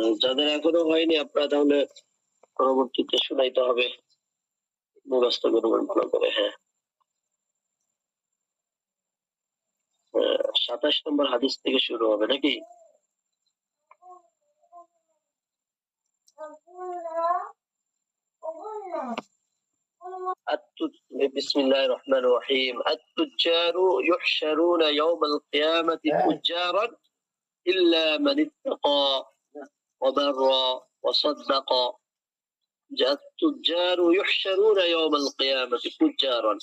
আহ, যাদের এখনো হয়নি আপনারা তাহলে পরবর্তীতে শোনাইতে হবে মুখস্থ করবেন ভালো করে হ্যাঁ সাতাশ নম্বর হাদিস থেকে শুরু হবে নাকি التج- بسم الله الرحمن الرحيم التجار يحشرون يوم القيامة تجارا إلا من اتقى وبر وصدق جاء التجار يحشرون يوم القيامة تجارا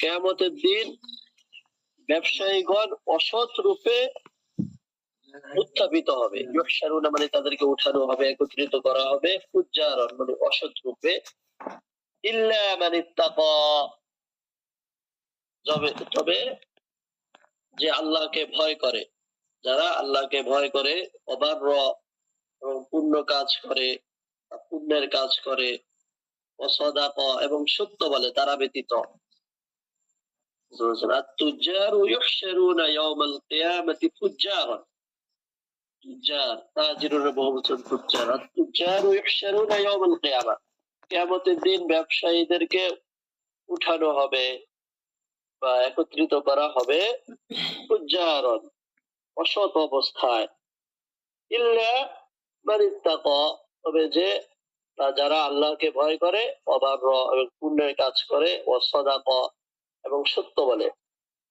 কেয়ামতের দিন ব্যবসায়ীগণ অসৎ রূপে উত্থাপিত হবে ইহসারুনা মানে তাদেরকে উঠানো হবে একত্রিত করা হবে ফুজ্জারন মানে অসৎ রূপে ইল্লা মানে তাকা তবে তবে যে আল্লাহকে ভয় করে যারা আল্লাহকে ভয় করে অবার র এবং পুণ্য কাজ করে পুণ্যের কাজ করে, অসদাপ এবং সত্য বলে, তারা ব্যতীত। ব্যবসায়ীদেরকে উঠানো হবে বা একত্রিত করা হবে উজ্জারণ অসৎ অবস্থায় ইল্লা মান ইত্তাকা তবে যে তা যারা আল্লাহকে ভয় করে অবার এবং পুণ্যের কাজ করে ও সদাক এবং সত্য বলে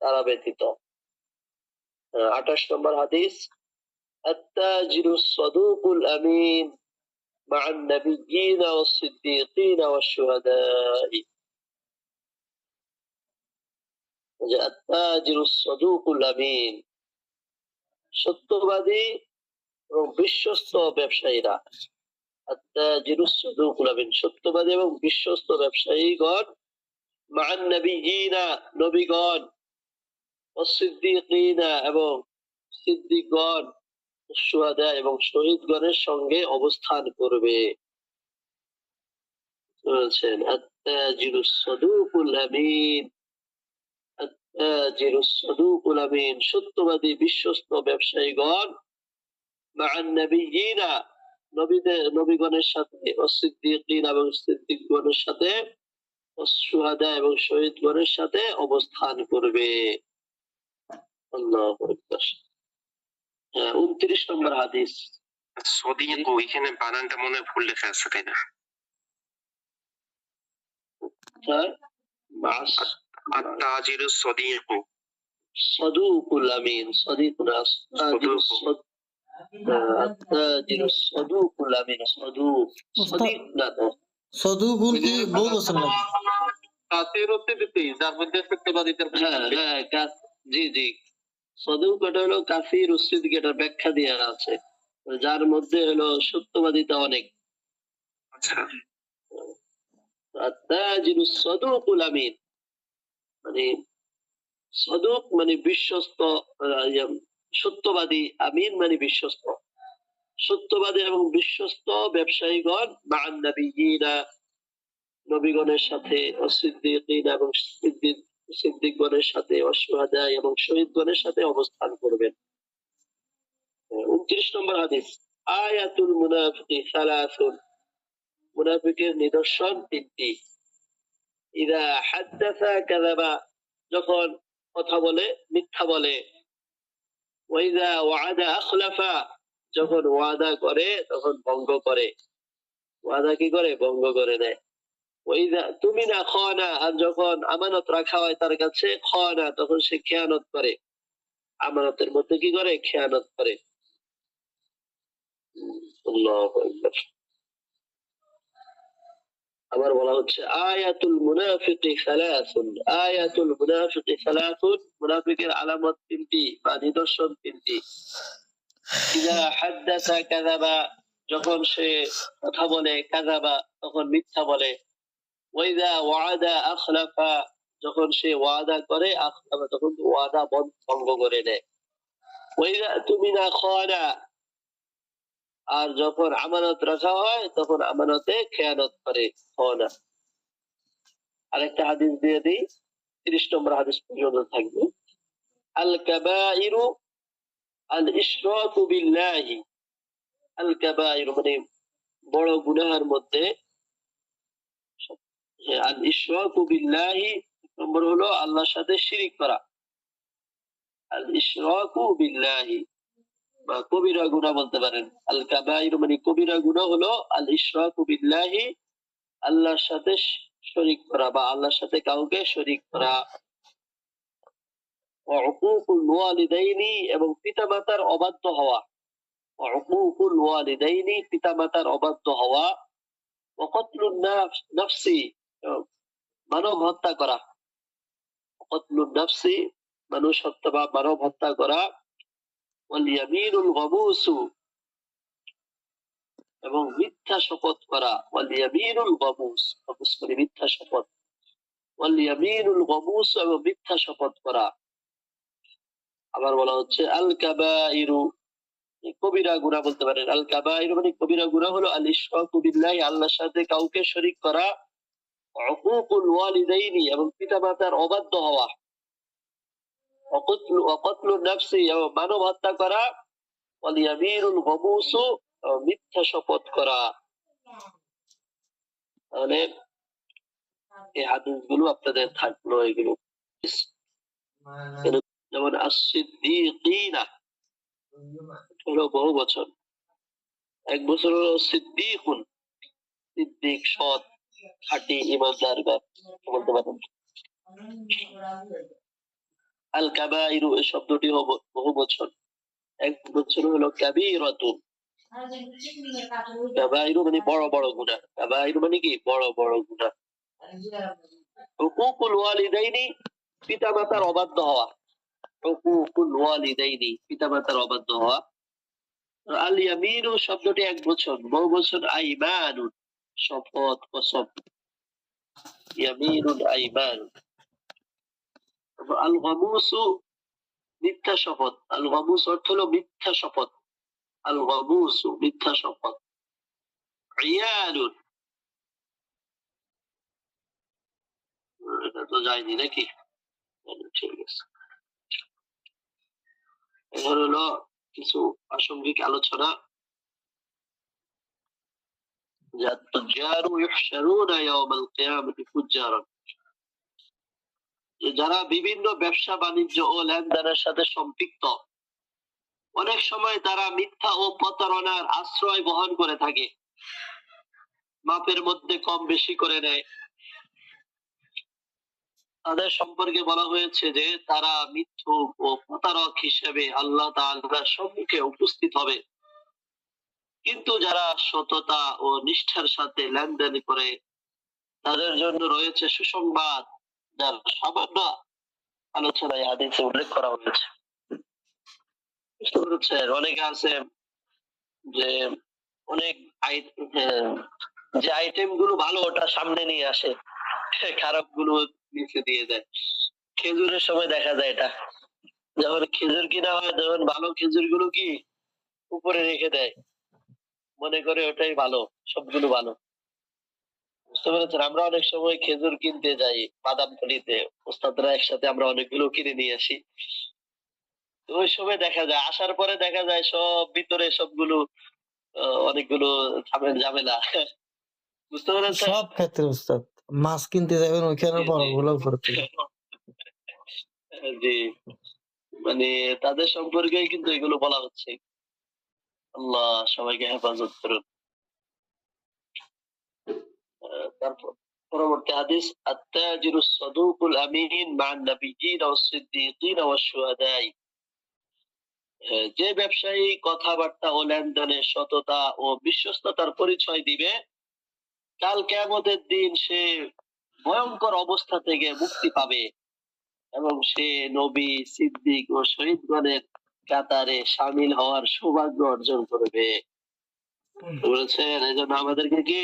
তারা ব্যতীত আঠাশ নম্বর হাদিস التاجر الصدوق الأمين مع النبيين والصديقين والشهداء التاجر الصدوق الأمين সত্যবাদী এবং বিশ্বস্ত ব্যবসায়ীরা। সত্যবাদী এবং বিশ্বস্ত ব্যবসায়ীগণ এবং এবং শহীদগণের সঙ্গে অবস্থান করবে। বলছেন, আত্মা জিরুসদুকুল আমিন সত্যবাদী বিশ্বস্ত ব্যবসায়ীগণ নবীদের নবীগণের সাথে অসিদ্দিকিন এবং সিদ্দিকগণের সাথে অসুহাদা এবং শহীদগণের সাথে অবস্থান করবে। আল্লাহ উনত্রিশ নম্বর হাদিস। সদিকু এখানে বানানটা মনে ভুল লেখা আছে তাই না? হ্যাঁ? হ্যাঁ, মাস আত্মাজির সদিক صدوق الأمين صديق ناس تاجر صدوق. الصد- آه، التاجر الصدوق الأمين صدوق صديق না তো সদুগুণ কি বহু বছর নাকি কাসির হচ্ছে দিতেই যার মধ্যে সত্যবাদীদের হ্যাঁ হ্যাঁ কা- জি জি সদুক এটা হলো কাফির উসিদ এটার ব্যাখ্যা দেওয়া আছে যার মধ্যে হলো সত্যবাদিতা অনেক আচ্ছা আত্তাজিরু সদুকুল আমিন মানে সদুক মানে বিশ্বস্ত সত্যবাদী আমিন মানে বিশ্বস্ত। সত্যবাদী এবং বিশ্বস্ত ব্যবসায়ীগণ নবীনা নবীগণের সাথে অসিদ্দিকিন এবং সিদ্দিক, সিদ্দিকগণের সাথে অসুহাদা এবং শহীদগণের সাথে অবস্থান করবেন। উনত্রিশ নম্বর হাদিস, আয়াতুল মুনাফিকি সালাসুন। মুনাফিকের নিদর্শন তিনটি। ইদা হাদ্দাসা কাযাবা যখন কথা বলে, মিথ্যা বলে। ওয়াইদা ওয়াদা আখলাফা যখন ওয়াদা করে, তখন ভঙ্গ করে। ওয়াদা কি করে? ভঙ্গ করে দেয়। ওইদা তুমি না খানা আর যখন আমানত রাখা হয় তার কাছে, খানা, তখন সে খেয়ানত করে। আমানতের মধ্যে কি করে? খেয়ানত করে। আবার বলা হচ্ছে, আয়াতুল মুনাফিকি সালাসুন। আয়াতুল মুনাফিকি সালাসুন, মুনাফিকের আলামত তিনটি বা নিদর্শন তিনটি। ইদা হাদ্দাসা কাযাবা। যখন সে কথা বলে কাযাবা, তখন মিথ্যা বলে। ওয়াইদা ওয়াদা আখলাফা। যখন সে ওয়াদা করে, আখলাফা তখন ওয়াদা বন- ভঙ্গ করে দেয়। ওয়াইদা তুমি না খানা। আর যখন আমানত রাখা হয়, তখন আমানতে খেয়ানত করে খানা আরেকটা হাদিস দিয়ে দিই, তিরিশ নম্বর হাদিস পর্যন্ত থাকবে। আল কাবাইরু আল ইশরাকু বিল্লাহি। আল কাবাইর মানে বড় গুনাহের মধ্যে আল ইশরাকু বিল্লাহি নম্বর হলো আল্লাহর সাথে শিরিক করা। আল ইশরাকু বিল্লাহি। বা কবিরা গুনাহ বলতে পারেন। আল কাবাইর মানে কবিরা গুনাহ হলো আল ইশরাকু বিল্লাহি, আল্লাহর সাথে শরিক করা বা আল্লাহর সাথে কাউকে শরিক করা। এবং পিতামাতার অবাধ্য হওয়া। পিতামাতার অবাধ্য হওয়া। মানব হত্যা করা। মানুষ হত্যা বা মানব হত্যা করা। ওয়াল ইয়ামিনুল গমুসু এবং মিথ্যা শপথ করা, ওয়াল ইয়ামিনুল গমুস গমুস মানে মিথ্যা শপথ। এবং মিথ্যা শপথ করা। আবার বলা হচ্ছে, আল কাবাইরু কবিরা গুনাহ বলতে পারেন। আল কাবাইরু মানে কবিরা গুনাহ হলো আল ইশরাকু বিল্লাহি, আল্লাহর সাথে কাউকে শরীক করা উকুকুল ওয়ালিদাইনি এবং পিতামাতার অবাধ্য হওয়া। মানব হত্যা করা মিথ্যা শপথ করা তাহলে এই হাদিসগুলো আপনাদের থাকল, এগুলো। যেমন হলো বহু বছর। এক বছর হলো সিদ্দিকুন, সিদ্দিক সৎ, খাঁটি ইমানদার বা বলতে পারেন। আল কাবাইরু, এই শব্দটি বহু বছর। এক বছর হলো কাবীরাতুন কাবাইরু মানে বড় বড় গুনাহ কাবাইরু মানে কি? বড় বড় গুনাহ হুকুকুল ওয়ালিদাইনি, পিতামাতার অবাধ্য হওয়া। হুকুকুল ওয়ালিদাইনি, পিতামাতার অবাধ্য হওয়া। আল ইয়ামিনু শব্দটি এক বছর, বহু বছর। আইমানুন, শপথ কসম ইয়ামিনুল আইমানুন। আল গামুসু মিথ্যা শপথ আল গামুস অর্থ হলো মিথ্যা শপথ আল গামুসু মিথ্যা শপথ ইয়ানুন এটা তো যায়নি নাকি ঠিক আছে এবার হলো কিছু প্রাসঙ্গিক আলোচনা التجار يحشرون يوم القيامة فجارا যে যারা বিভিন্ন ব্যবসা বাণিজ্য ও লেনদেনের সাথে সম্পৃক্ত, অনেক সময় তারা মিথ্যা ও প্রতারণার আশ্রয় বহন করে থাকে। মাপের মধ্যে কম বেশি করে নেয়। তাদের সম্পর্কে বলা হয়েছে যে, তারা মিথ্যুক ও প্রতারক হিসেবে আল্লাহ তাআলার সম্মুখে উপস্থিত হবে। কিন্তু যারা সততা ও নিষ্ঠার সাথে লেনদেন করে, তাদের জন্য রয়েছে সুসংবাদ। যার সামান্য আলোচনায় হাদিসে উল্লেখ করা হয়েছে। অনেকে আছে যে অনেক হ্যাঁ, যে আইটেমগুলো ভালো ওটা সামনে নিয়ে আসে খারাপগুলো নিচে দিয়ে দেয়। খেজুরের সময় দেখা যায় এটা। যখন খেজুর কিনা হয় তখন ভালো খেজুরগুলো কি উপরে রেখে দেয়? মনে করে ওটাই ভালো সবগুলো ভালো। বুঝতে পেরেছেন? আমরা অনেক সময় খেজুর কিনতে যাই বাদাম কলিতে ওস্তাদরা একসাথে আমরা অনেকগুলো কিনে নিয়ে আসি। ওই সময় দেখা যায় আসার পরে দেখা যায় সব ভিতরে সবগুলো অনেকগুলো ঝামেলা বুঝতে পেরেছেন? সব ক্ষেত্রে উস্তাদ। মাছ কিনতে যাবেন ওইখানে বড়। গুলো জি। মানে তাদের সম্পর্কে কিন্তু এগুলো বলা হচ্ছে। আল্লাহ সবাইকে হেফাজত করুন। পরবর্তী হাদিস আত্তাজির সাদুকুল আমিন মান নবিয়িন ওয়া সিদ্দিকিন ওয়া শুহাদাই। যে ব্যবসায়ী কথাবার্তা ও লেনদেনে সততা ও বিশ্বস্ততার পরিচয় দিবে কাল কেমতের দিন সে ভয়ঙ্কর অবস্থা থেকে মুক্তি পাবে এবং সে নবী সিদ্দিক ও শহীদগণের কাতারে সামিল হওয়ার সৌভাগ্য অর্জন করবে। বলেছেন এই জন্য আমাদেরকে কি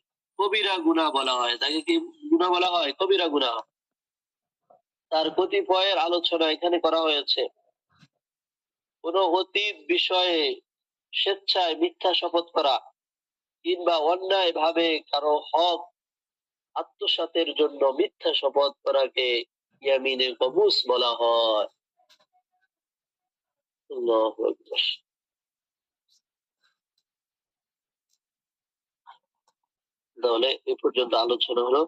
কবিরা গুনাহ বলা হয়। তাকে কি গুনাহ বলা হয়? কবিরা গুনাহ। তার কতিপয়ের আলোচনা এখানে করা হয়েছে। কোন অতীত বিষয়ে স্বেচ্ছায় মিথ্যা শপথ করা কিংবা অন্যায় ভাবে কারও হক আত্মসাতের জন্য মিথ্যা শপথ করাকে ইয়ামিনে কবুস বলা হয় আল্লাহু আকবার। তাহলে এ পর্যন্ত আলোচনা হলো।